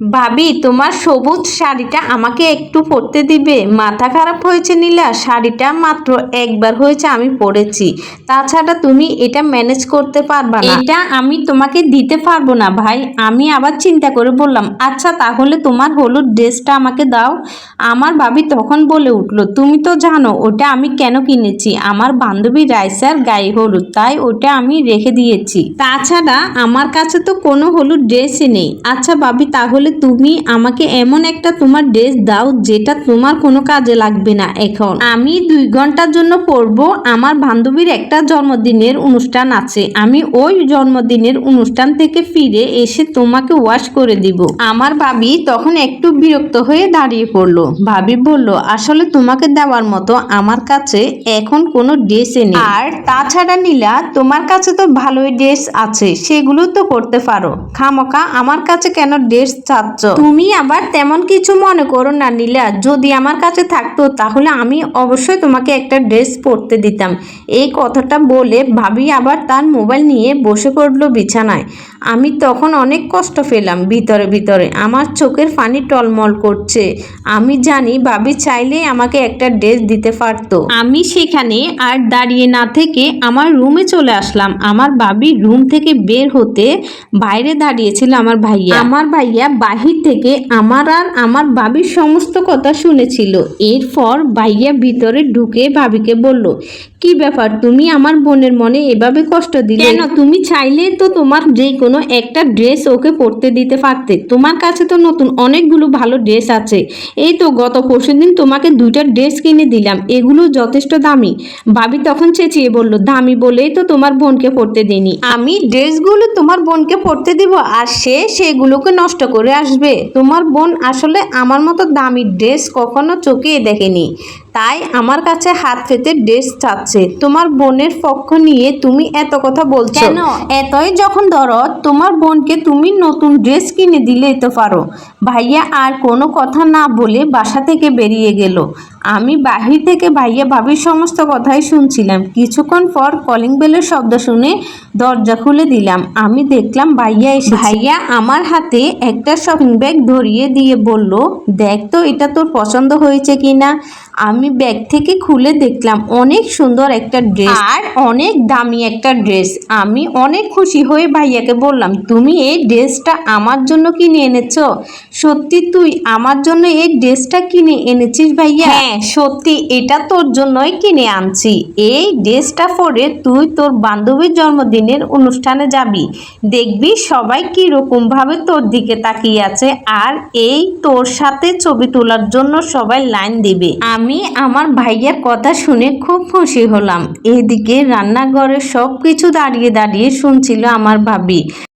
ভাবি, তোমার সবুজ শাড়িটা আমাকে একটু পরতে দিবে। মাথা খারাপ হয়েছে নীলা, শাড়িটা মাত্র একবার হয়েছে আমি পরেছি। তাছাড়া তুমি এটা ম্যানেজ করতে পারবা না। এটা আমি তোমাকে দিতে পারব না ভাই, আমি আবার চিন্তা করে বললাম আচ্ছা তাহলে তোমার হলুদ ড্রেসটা আমাকে দাও। আমার ভাবি তখন বলে উঠল, তুমি তো জানো, ওটা আমি কেন কিনেছি? আমার বান্ধবী রাইসার গায়ে হলুদ, তাই ওটা আমি রেখে দিয়েছি। তাছাড়া আমার কাছে তো কোনো হলুদ ড্রেসই নেই। আচ্ছা ভাবি, তাহলে তুমি আমাকে এমন একটা তোমার ড্রেস দাও যেটা তোমার কোনো কাজে লাগবে না এখন। আমি দুই ঘণ্টার জন্য পরবো। আমার বান্ধবীর একটা জন্মদিনের অনুষ্ঠান আছে। আমি ওই জন্মদিনের অনুষ্ঠান থেকে ফিরে এসে তোমাকে ওয়াশ করে দিব। আমার ভাবি তখন একটু বিরক্ত হয়ে দাঁড়িয়ে পড়ল। ভাবি বলল, আসলে তোমাকে দেওয়ার মতো আমার কাছে এখন কোনো ড্রেসে নেই। আর তাছাড়া নীলা, তোমার কাছে তো ভালোই ড্রেস আছে। সেগুলো তো করতে পারো। খামকা আমার কাছে কেন ড্রেস চাচ্ছ তুমি আবার তেমন কিছু মনে করো না নীলা। যদি আমার কাছে থাকতো তাহলে আমি অবশ্যই তোমাকে একটা ড্রেস পরতে দিতাম। এই কথাটা বলে ভাবি আবার তার মোবাইল নিয়ে বসে পড়ল বিছানায়। আমি তখন অনেক কষ্ট পেলাম ভিতরে ভিতরে। আমার চোখের পানি টলমল করছে। আমি জানি ভাবি চাইলেই আমাকে একটা ড্রেস দিতে পারতো। আমি সেখানে আর দাঁড়িয়ে না থেকে আমার রুমে চলে আসলাম। আমার ভাবি রুম থেকে বের হতে বাইরে দাঁড়িয়েছিল আমার ভাইয়া। আমার ভাইয়া বাহির থেকে আমার আর আমার ভাবির সমস্ত কথা শুনেছিল। এরপর ভাইয়া ভিতরে ঢুকে ভাবিকে বলল কি ব্যাপার তুমি আমার বোনের মনে এভাবে কষ্ট দিলে? কেন? তুমি চাইলে তো তোমার যে কোনো একটা ড্রেস ওকে পরতে দিতে পারতে। তোমার কাছে তো নতুন অনেকগুলো ভালো ড্রেস আছে। এই তো গত পরশু দিন তোমাকে দুইটা ড্রেস কিনে দিলাম এগুলো যথেষ্ট দামি। ভাবি তখন চেঁচিয়ে বলল দামি বলেই তো তোমার বোনকে পরতে দিইনি। আমি ড্রেসগুলো তোমার বোনকে পরতে দিব আর সে সেগুলোকে নষ্ট করে আসবে। তোমার বোন আসলে আমার মতো দামি ড্রেস কখনো চোখে দেখেনি। তাই আমার কাছে হাত পেতে ড্রেস চাচ্ছে। তোমার বোনের পক্ষ নিয়ে তুমি এত কথা বলছো। কেন? এতই যখন ধরো তোমার বোনকে তুমি নতুন ড্রেস কিনে দিলেই তো পারো। ভাইয়া আর কোনো কথা না বলে বাসা থেকে বেরিয়ে গেল। আমি বাহির থেকে ভাইয়া ভাবির সমস্ত কথাই শুনছিলাম। কিছুক্ষণ পর কলিং বেলের শব্দ শুনে দরজা খুলে দিলাম। আমি দেখলাম ভাইয়া এসে ভাইয়া আমার হাতে একটা শপিং ব্যাগ ধরিয়ে দিয়ে বলল দেখ তো এটা তোর পছন্দ হয়েছে কিনা? আমি ব্যাগ থেকে খুলে দেখলাম অনেক সুন্দর একটা ড্রেস আর? অনেক দামি একটা ড্রেস আমি অনেক খুশি হয়ে ভাইয়াকে বললাম তুমি এই ড্রেসটা আমার জন্য কিনে এনেছো? সত্যি তুই আমার জন্য এই ড্রেসটা কিনে এনেছিস ভাইয়া? হ্যাঁ সত্যি এটা তোর জন্যই কিনে আনছি। এই ড্রেসটা পরে তুই তোর বান্ধবীর জন্মদিনের অনুষ্ঠানে যাবি। দেখবি সবাই কীরকম ভাবে তোর দিকে তাকিয়ে আছে আর এই তোর সাথে ছবি তোলার জন্য সবাই লাইন দিবে। আমি আমার ভাইয়ের কথা শুনে খুব খুশি হলাম। এদিকে রান্নাঘরে সব কিছু দাঁড়িয়ে দাঁড়িয়ে শুনছিল আমার ভাবি।